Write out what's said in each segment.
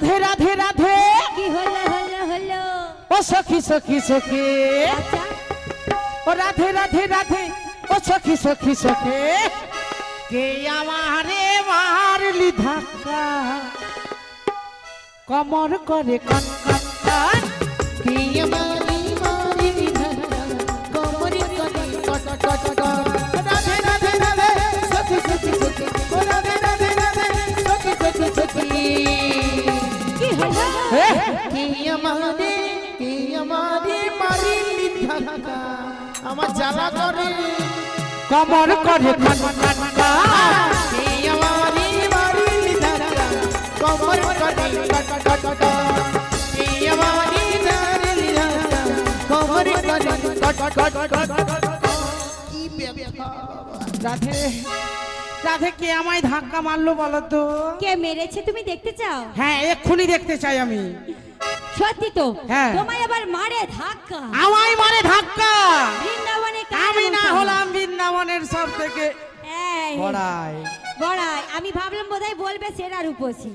রাধে রাধে রাধে। কি হলো হলো হলো? ও সখী সখী সখী। আচ্ছা। ও রাধে রাধে রাধে। ও সখী সখী সখী। কে আমারে মারলি ধাক্কা কমর করে কন কন কন কে আমারে মারলি ধাক্কা কমর করে কট কট কট রাধে রাধে রাধে। সখী সখী সখী। ও রাধে রাধে রাধে। সখী সখী সখী। কি হলো হে কে আমারে কে আমারে মারলি ধাক্কা আমার জ্বালা করে। কমর করে কে আমারে কমর কে আমারে কমর কি রাধে। রাধে কে আমায় ধাক্কা মারলো বলো তো? কে মেরেছে তুমি দেখতে চাও? হ্যাঁ এক্ষুনি দেখতে চাই আমি। সত্যি তো? হ্যাঁ। তোমায় আবার মারে ধাক্কা? আমায় মারে ধাক্কা! বৃন্দাবনে আমি না হলাম বৃন্দাবনের সব থেকে বড়াই। বড়াই। আমি ভাবলাম বোধহয় বলবে সেরা রূপসী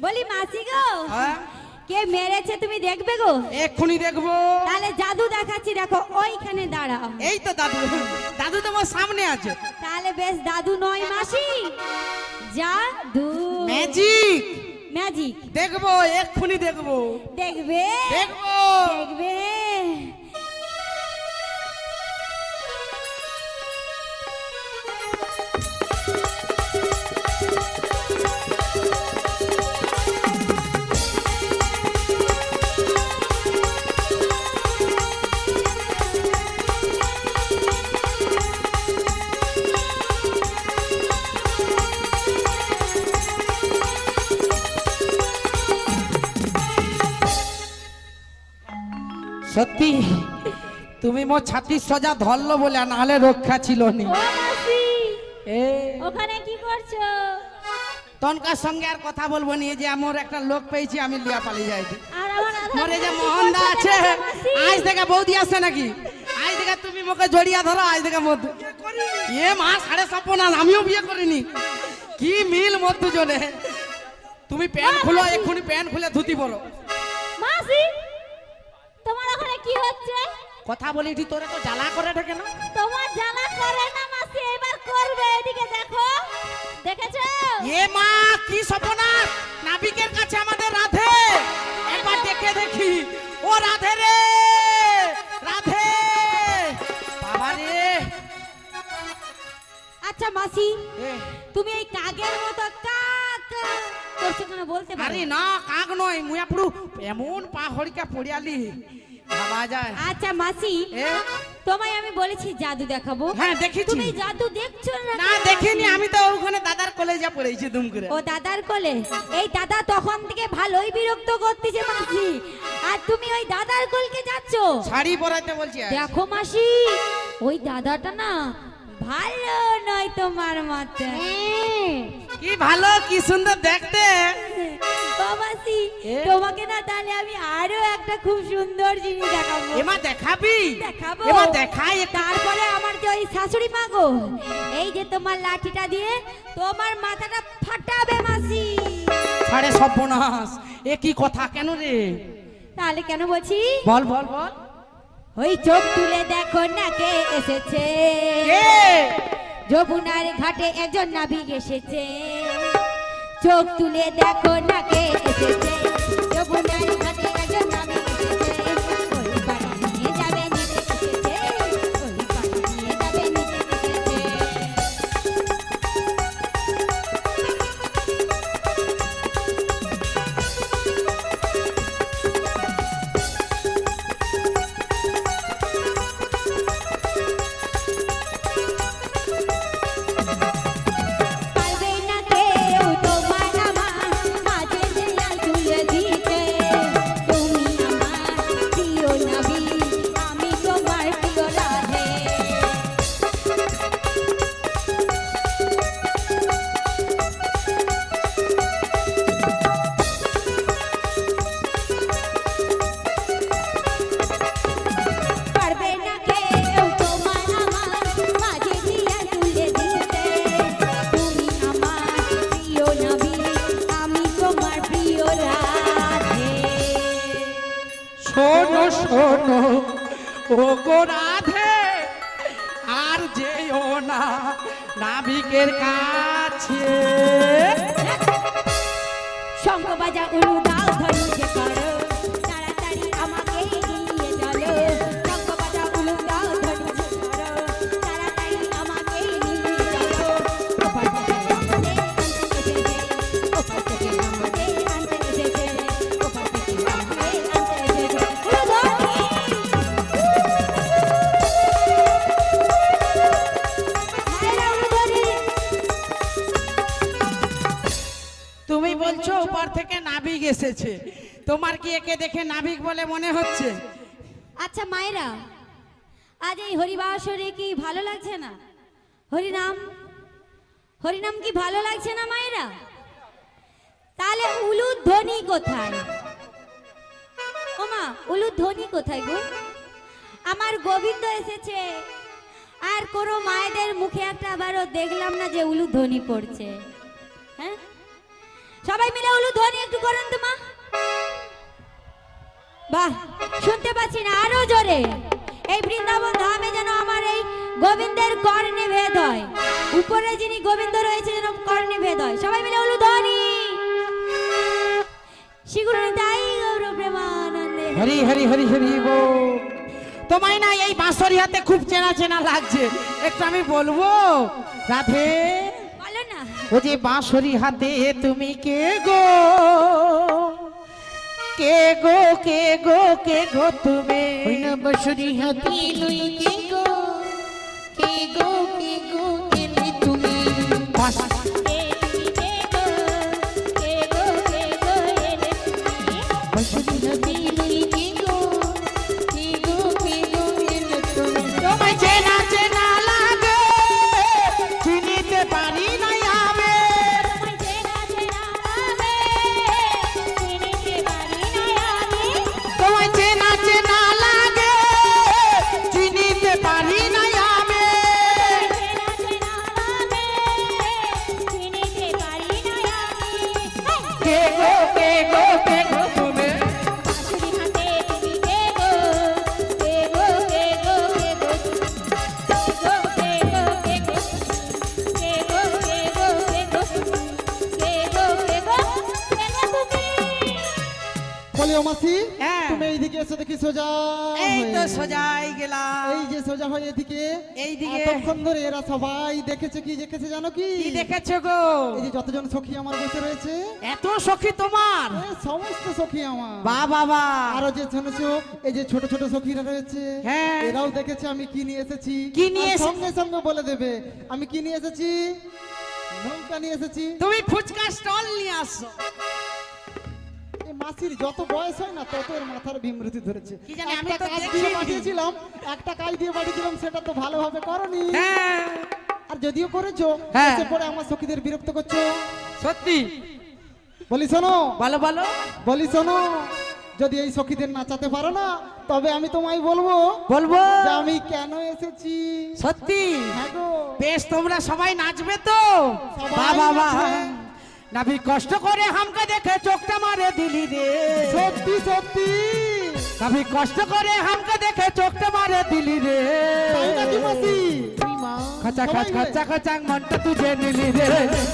বলি মাসি গো হ্যাঁ? কে মেরেছে তুমি দেখবে গো? এক্ষুনি দেখব। তাহলে জাদু দেখাচ্ছি দেখো ওইখানে দাঁড়াও। এই তো দাদু দাদু তোমার সামনে আছে। তাহলে বেশ দাদু নয় মাসি। জাদু। ম্যাজিক। ম্যাজিক। দেখব এক্ষুনি দেখব। দেখবে? দেখব। দেখবে? সত্যি? তুমি মো ছাতির সজা ধরলো বলে নাহলে রক্ষা ছিল নি। ওখানে কি করছ? তনকার সঙ্গে আর কথা বলব নি যে আমার একটা লোক পেয়েছি আমি লিয়া পালিয়ে যাই। আর আমার আধার মোরে যে কার্ডে কি মোহনদা আছে? আজ থেকে বৌদি আসছে নাকি? আজ থেকে তুমি মোকে জড়িয়া ধরো আজ থেকে মত এ মা সাড়ে সপনাল আমিও বিয়ে করিনি। কি মিল মত দুজনে? তুমি প্যান্ট খুলো এক্ষুনি প্যান্ট খুলে ধুতি বলো মাসি! হচ্ছে? কথা বলি তুই তোরে তো জ্বালা করে ঢেকে না? তোমার জ্বালা করে না মাসি এবার করবে এদিকে দেখো। দেখেছ? এ মা কি সপনা নাবিকের কাছে আমাদের রাধে। একবার দেখে দেখি। ও রাধে রে রাধে। বাবা রে। আচ্ছা মাসি তুমি এই কাগের মতো কাক করছ কেন বলতে পারি। না কাক নয় মুয়া পুরো এমন পা হরিকা পড়িয়ালি। ভাবা যায়। আচ্ছা মাসি তোমায় আমি বলেছি জাদু দেখাবো। হ্যাঁ দেখেছি। তুমি জাদু দেখছ না না দেখিনি আমি তো ওখানে দাদার কলেজে পড়েছি দুম করে। ও দাদার কোলে? এই দাদা তখন থেকে ভালোই বিরক্ত করতেছে মাসি। আর তুমি ওই দাদার কোলকে যাচ্ছ? শাড়ি পরাইতে বলছি আজ। দেখো মাসি ওই দাদাটা না ভালো নয় তোমার মতে। কি ভালো কি সুন্দর দেখতে। মাসি তোমাকে না তাহলে আমি আরও একটা খুব সুন্দর জিনিস দেখাবো। এমা দেখাবি? দেখাবো। এমা দেখাই তারপরে আমার যে ওই শাশুড়ি মা গো এই যে তোমার লাঠিটা দিয়ে তোমার মাথাটা ফাটাবে মাসি। সাড়ে সর্বনাশ। এ কি কথা কেন রে? তাহলে কেন বলছি? বল বল বল। ওই চোখ তুলে দেখো না কে এসেছে। কে? যমুনার ঘাটে একজন নাবিক এসেছে। চোখ তুলে দেখো না কে এসেছে। যমুনার ঘাটে ও গো রাধে আর যেও না নাবিকের কাছে। শঙ্খ বাজা উলু দাও ধরি তুমি বলছো ওপার থেকে নাবিক এসেছে। তোমার কি একে দেখে নাবিক বলে মনে হচ্ছে? আচ্ছা মায়েরা আজ এই হরিবাসরে কি ভালো লাগছে না? হরিনাম হরিনাম কি ভালো লাগছে না মায়েরা? তাহলে উলুর ধ্বনি কোথায়? ওমা উলুর ধ্বনি কোথায় গো? আমার গোবিন্দ এসেছে আর কোনো মায়েদের মুখে একটা আবারও দেখলাম না যে উলু ধ্বনি পড়ছে। হ্যাঁ? সবাই মিলে উলু ধ্বনি একটু করুন তো মা। বাহ, শুনতে পাচ্ছি না, আরও জোরে। এই বৃন্দাবন ধামে যেন আমার এই গোবিন্দের কর্ণে ভেদ হয়। উপরে যিনি গোবিন্দ রয়েছে যেন কর্ণে ভেদ হয়। সবাই মিলে হলু ধ্বনি। শিগুর তাই গৌর প্রেমানন্দে। হরি হরি হরি হরি বল তোমায় না এই বাঁশরি হাতে খুব চেনা চেনা লাগছে। একটু আমি বলব, রাধে। ও যে বাঁশরি হাতে তুমি কে গো? কে গো কে গো কে গো তুমি? বাঁশরি হাতে তুমি লই কে গো? কে ও মাসি হ্যাঁ। তুমি এইদিকে এসে দেখি সোজা এই তো সোজাই গেলাম। এই যে সোজা হয়ে এদিকে এইদিকে। এতক্ষণ ধরে এরা সবাই দেখেছে কি দেখেছে জানো কি? কি দেখেছ গো? এই যে যতজন সখী আমার বসে রয়েছে। এত সখী তোমার? সমস্ত সখী আমার। বা বাবা আরও যে শুনেছো এই যে ছোট ছোট সখীরা রয়েছে হ্যাঁ। এরাও দেখেছে আমি কি নিয়ে এসেছি। কি নিয়ে সঙ্গে সঙ্গে বলে দেবে আমি কি নিয়ে এসেছি? নৌকা নিয়ে এসেছি। তুমি ফুচকা স্টল নিয়ে আসো। মাসির যত বয়স হয় না তত এর মাথার বিমৃতি ধরেছে। কি জানি, আমি একটা তো কাজ দিয়ে পাঠিয়েছিলাম একটা কাজ দিয়ে পাঠিয়েছিলাম সেটা তো ভালোভাবে করনি। হ্যাঁ। আর যদিও করেছ হ্যাঁ। পরে আমার সখীদের বিরক্ত করছ। সত্যি? বলি শোনো। ভালো ভালো? বলি শোনো যদি এই সখীদের নাচাতে পারো না তবে আমি তোমায় বলব বলব? যে আমি কেন এসেছি? সত্যি? হ্যাঁ বেশ তোমরা সবাই নাচবে তো? বাবা নাচবে। নাবি কষ্ট করে হামকে দেখে চোখটা মারে দিলি রে। সত্যি সত্যি। নাবি কষ্ট করে হামকে দেখে চোখটা মারে দিলি রে। খচা খচ। খচা খচা মনটা তুঝে নিলি রে।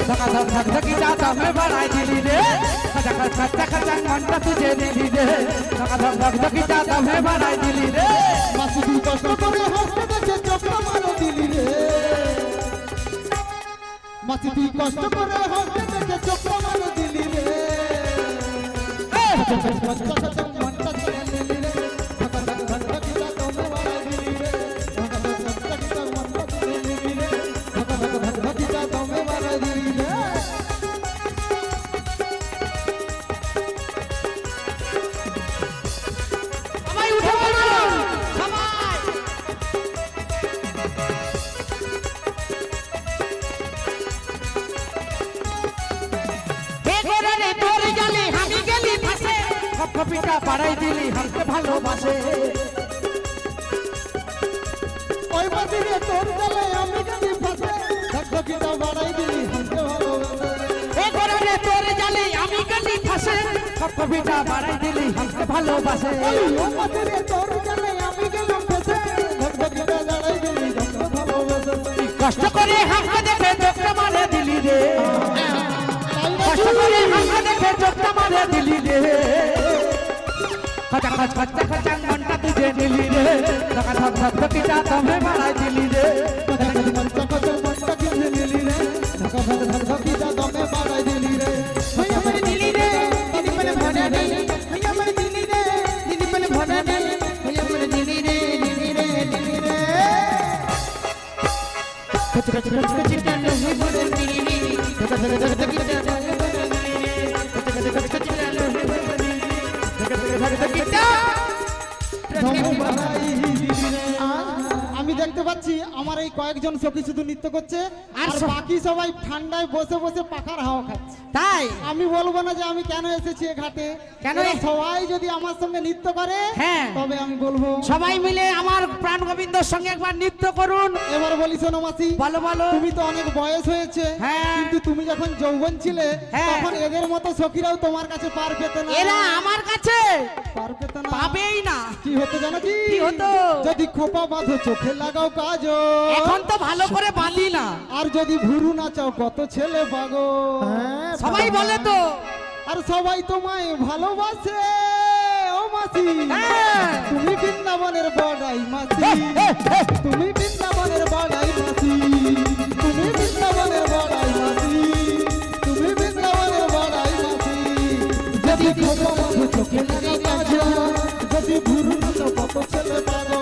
ধকা ধক ধক ধকি দাঁত মে বাড়াই দিলি রে। খচা খচ খচা খচা মনটা তুঝে নিলি রে। ধকা ধক ধক ধকি দাঁত মে বাড়াই দিলি রে। মাসি তুই কষ্ট করে হাসতে দেখে চোখটা মারো দিলি রে। মাসি তুই কষ্ট করে হতে দেখে চোখ আমার দিলি রে। মনটা চলে কপিটা বাড়াই দিলি হামকে ভালোবাসে। ওই তোর আমি গেলি ফাঁসে। বাড়াই দিলি হাসতে ভালোবাসে। তোর জালে আমি ফাঁসে। বাড়াই দিলি হামকে ভালোবাসে। তোর আমি ফেসে। দাঁড়াই দিলি যখন ভালোবেসে। কষ্ট করে হামকে দেখে চোখটা মারে দিলি রে। কষ্ট করে চোখটা মারে দিলি রে। খচা খচ খচা খচা মনটা তুঝে নিলি রে ধকা ধক ধক ধকিটা তুমি বাড়াই দিলি রে মনটা কত মনটা কিনে নিলি রে ধক ধক ধক ধকিটা দমে বাড়াই দিলি রে ওই আমার দিলি রে দিলি পলে ভরা রে ওই আমার দিলি রে দিলি পলে ভরা রে ওই আমার দিলি রে দিলি রে দিলি রে কচ কচ দমে বাড়াই দিলি রে আমি দেখতে পাচ্ছি আমার এই কয়েকজন সখী শুধু নৃত্য করছে আর বাকি সবাই ঠান্ডায় বসে বসে পাখার হাওয়া খাচ্ছে। তাই? আমি বলব না যে আমি কেন এসেছি এ ঘাটে। কেন সবাই যদি আমার সঙ্গে নৃত্য করে হ্যাঁ। তবে আমি বলব সবাই মিলে আমার প্রাণ গোবিন্দর সঙ্গে একবার নৃত্য করুন। এবার বলি শোনো মাসি বলো বলো। তুমি তো অনেক বয়স হয়েছে হ্যাঁ। কিন্তু তুমি যখন যৌবন ছিলে হ্যাঁ। তখন এদের মতো সখীরাও তোমার কাছে পার পেতে না। এরা আমার কাছে পার পেতে না। পাবেই না। কি হতো জানো কি? কি হতো? যদি খোপা বাঁধো চোখে লাগাও কাজ এখন তো ভালো করে বাঁধি না। আর যদি ভুরু নাচাও কত ছেলে পাগো সবাই বলে তো। আর সবাই তোমায় ভালোবাসে ও মাসি। হ্যাঁ। তুমি বৃন্দাবনের বড়াই মাসি। তুমি বৃন্দাবনের বড়াই মাসি। তুমি বৃন্দাবনের বড়াই মাসি। তুমি বৃন্দাবনের বড়াই মাসি। যদি চোখে ভুরু নাচাও কত ছেলে পাগল।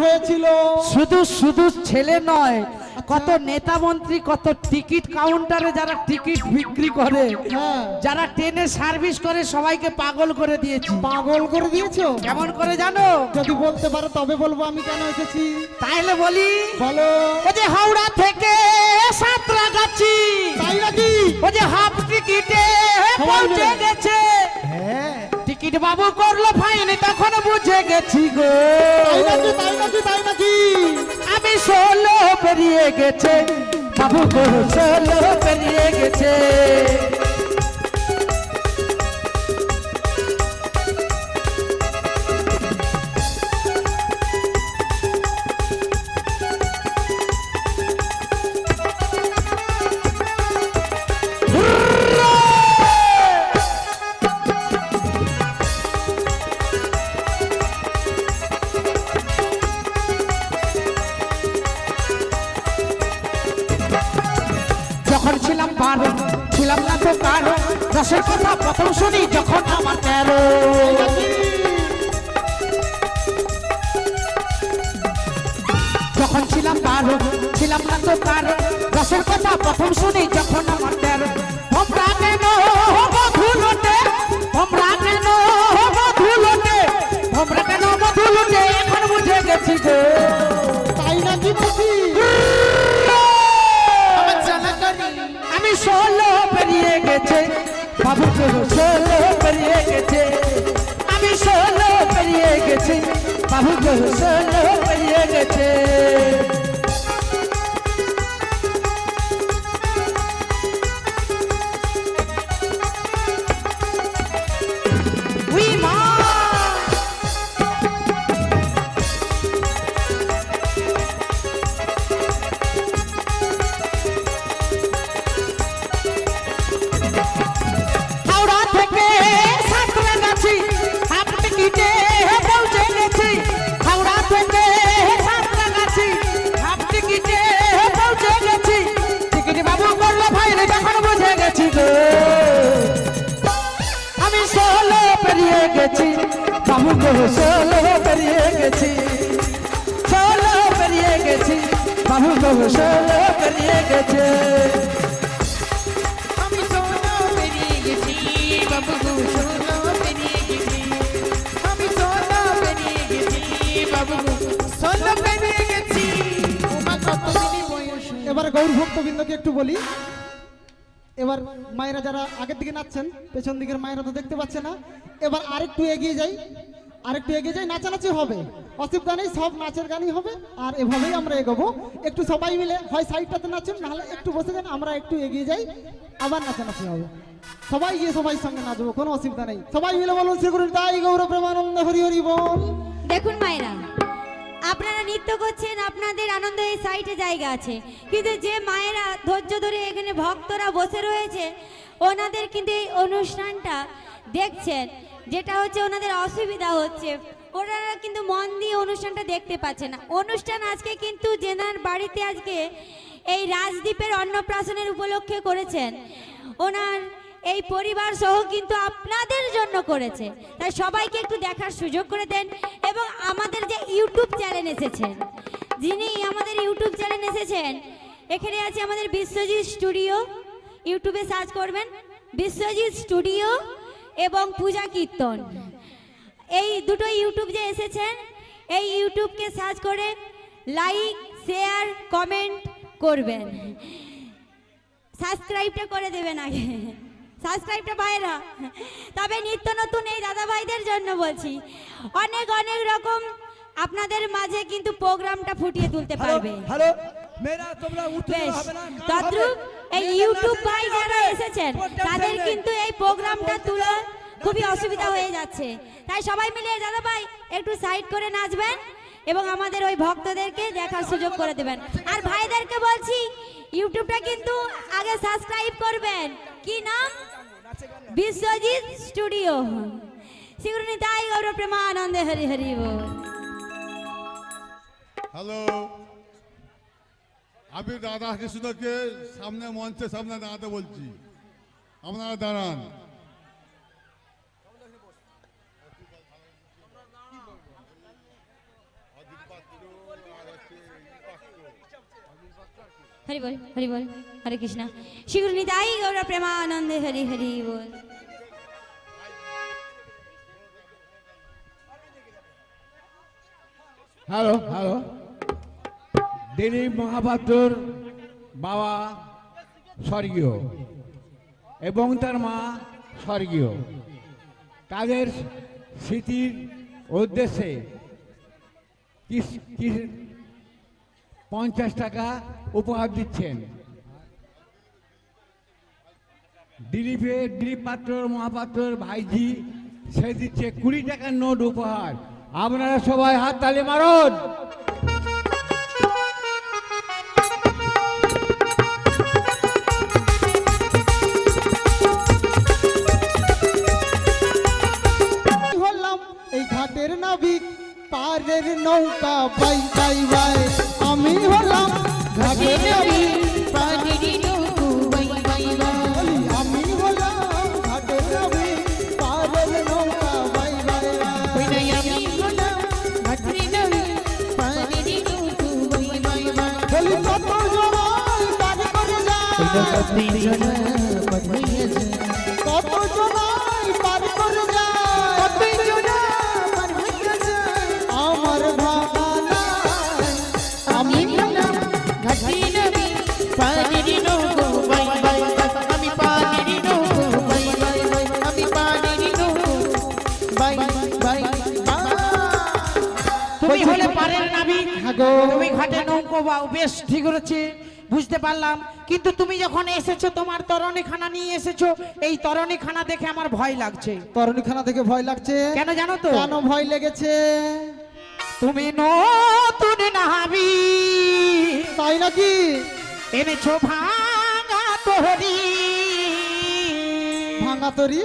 হয়েছিল। শুধু শুধু ছেলে নয় কত নেতা মন্ত্রী কত টিকিট কাউন্টারে যারা টিকিট বিক্রি করে হ্যাঁ। যারা ট্রেনে সার্ভিস করে সবাইকে পাগল করে দিয়েছি। পাগল করে দিয়েছ? কেমন করে জানো? যদি বলতে পারো তবে বলব আমি কেন এসেছি? তাইলে বলি বলো। ও যে হাওড়া থেকে সাঁতরাগাছি তাই নাকি? ও যে হাফ টিকিটে পৌঁছে গেছে। টিকিট বাবু করল ফাইন তখন বুঝে গেছি গো। আমি ষোলো পেরিয়ে গেছে বাবু গো ষোলো পেরিয়ে গেছে। যখন ছিলাম বারো ছিলাম না তো কারও দশের কথা প্রথম শুনি যখন আমার তেরো। তোমরা কেন বধুলোটে তোমরা কেন বধুলোটে তোমরা কেন বধুলোটে এখন বুঝে গেছি গো তাই নাকি মাসি আমি ষোলো পেরিয়ে গেছে। বাবু ষোলো পেরিয়ে গেছে? আমি ষোলো পেরিয়ে গেছি। বাবু ষোলো গো ষোলো গেছে এবার গৌর ভক্তবৃন্দকে একটু বলি। এবার মায়েরা যারা আগের দিকে নাচছেন, পেছন দিকের মায়েরা তো দেখতে পাচ্ছে না। এবার আরেকটু এগিয়ে যাই। আরেকটু এগিয়ে যাই, নাচানাচি হবে। অসুবিধা নেই সব নাচের গানই হবে, আর এভাবেই আমরা এগোবো। একটু সবাই মিলে হয় সাইডটাতে নাচুন, নাহলে একটু বসে যান, আমরা একটু এগিয়ে যাই, আবার নাচানাচি হবে। সবাই গিয়ে সবাই সঙ্গে নাচবো, কোনো অসুবিধা নেই। সবাই মিলে বলুন, শ্রী গুরু তাই গৌর প্রেমানন্দ, হরি হরি বল। দেখুন মায়েরা, আপনারা নৃত্য করছেন, আপনাদের আনন্দ এই সাইডে জায়গা আছে। কিন্তু যে মায়েরা ধৈর্য ধরে এখানে ভক্তরা বসে রয়েছে, ওনাদের কিন্তু এই অনুষ্ঠানটা দেখছেন। যেটা হচ্ছে ওনাদের অসুবিধা হচ্ছে। ওনারা কিন্তু মন দিয়ে অনুষ্ঠানটা দেখতে পাচ্ছে না। অনুষ্ঠান আজকে কিন্তু জেনার বাড়িতে আজকে এই রাজদ্বীপের অন্নপ্রাশনের উপলক্ষে করেছেন। ওনার এই পরিবার সহ কিন্তু আপনাদের জন্য করেছে। তাই সবাইকে একটু দেখার সুযোগ করে দেন এবং আমাদের যে ইউটিউব চ্যানেল এসেছেন, যিনি আমাদের ইউটিউব চ্যানেল এসেছেন, এখানে আছে আমাদের বিশ্বজিৎ স্টুডিও। ইউটিউবে সার্চ করবেন বিশ্বজিৎ স্টুডিও। এবং পূজা কীর্তন। এই দুটো ইউটিউব যে এসেছেন এই ইউটিউবকে সার্চ করে লাইক শেয়ার কমেন্ট করবেন। সাবস্ক্রাইবটা করে দেবেন আগে। সাবস্ক্রাইবটা বাইরা তবে নিত্য নতুন এই দাদা ভাইদের জন্য বলছি অনেক অনেক রকম আপনাদের মাঝে কিন্তু প্রোগ্রামটা ফুটিয়ে তুলতে পারবে। হ্যালো মেয়েরা তোমরা উঠতে হবে না তদ্রুপ। এই ইউটিউব ভাই যারা এসেছেন। তাদের কিন্তু এই প্রোগ্রামটা তোলা খুবই অসুবিধা হয়ে যাচ্ছে। তাই সবাই মিলে দাদা ভাই একটু সাইড করে নাচবেন এবং আমাদের ওই ভক্তদেরকে দেখার সুযোগ করে দেবেন। আর ভাইদেরকে বলছি ইউটিউবটা কিন্তু আগে সাবস্ক্রাইব করবেন। কি নাম? বিশ্বজিৎ স্টুডিও শিগুরুনি তাই গৌর প্রেমানন্দে হরি হরি বল। হ্যালো আমি রাধা কৃষ্ণকে সামনে মঞ্চের সামনে দাঁড়াতে বলছি। আপনারা দাঁড়ান। হরি বল হরি বল হরে কৃষ্ণ। শিগুরুনি তাই গৌর প্রেমানন্দে হরি হরি বল। Hello hello. দিলীপ মহাপাত্রর বাবা স্বর্গীয় এবং তার মা স্বর্গীয়। তাদের স্মৃতির উদ্দেশ্যে পঞ্চাশ টাকা উপহার দিচ্ছেন। দিলীপের দিলীপ পাত্র মহাপাত্রর ভাইজি, সে দিচ্ছে কুড়ি টাকার নোট উপহার। আপনারা সবাই হাত তালে মারুন। ঘাটের নৌকো বাই বাই বাই। আমি হলাম ঘাটের নাবিক পারের নৌকা বাই নৌকো বেশ ঠিক হচ্ছে বুঝতে পারলাম। কিন্তু তুমি যখন এসেছ তোমার তরণী খানা নিয়ে এসেছ এই তরণী খানা দেখে আমার ভয় লাগছে। তরণীখানা দেখে ভয় লাগছে? কেন জানো তো? কেন ভয় লেগেছে? তুমি নতুন নাবি। তাই নাকি? এনেছো ভাঙা তোহরি ভাঙা তরি?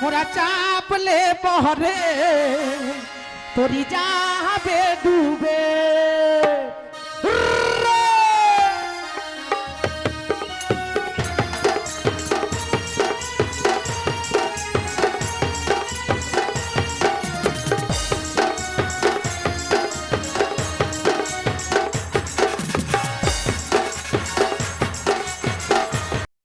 মোরা চাপলে পহরে তোরি যাবে ডুবে।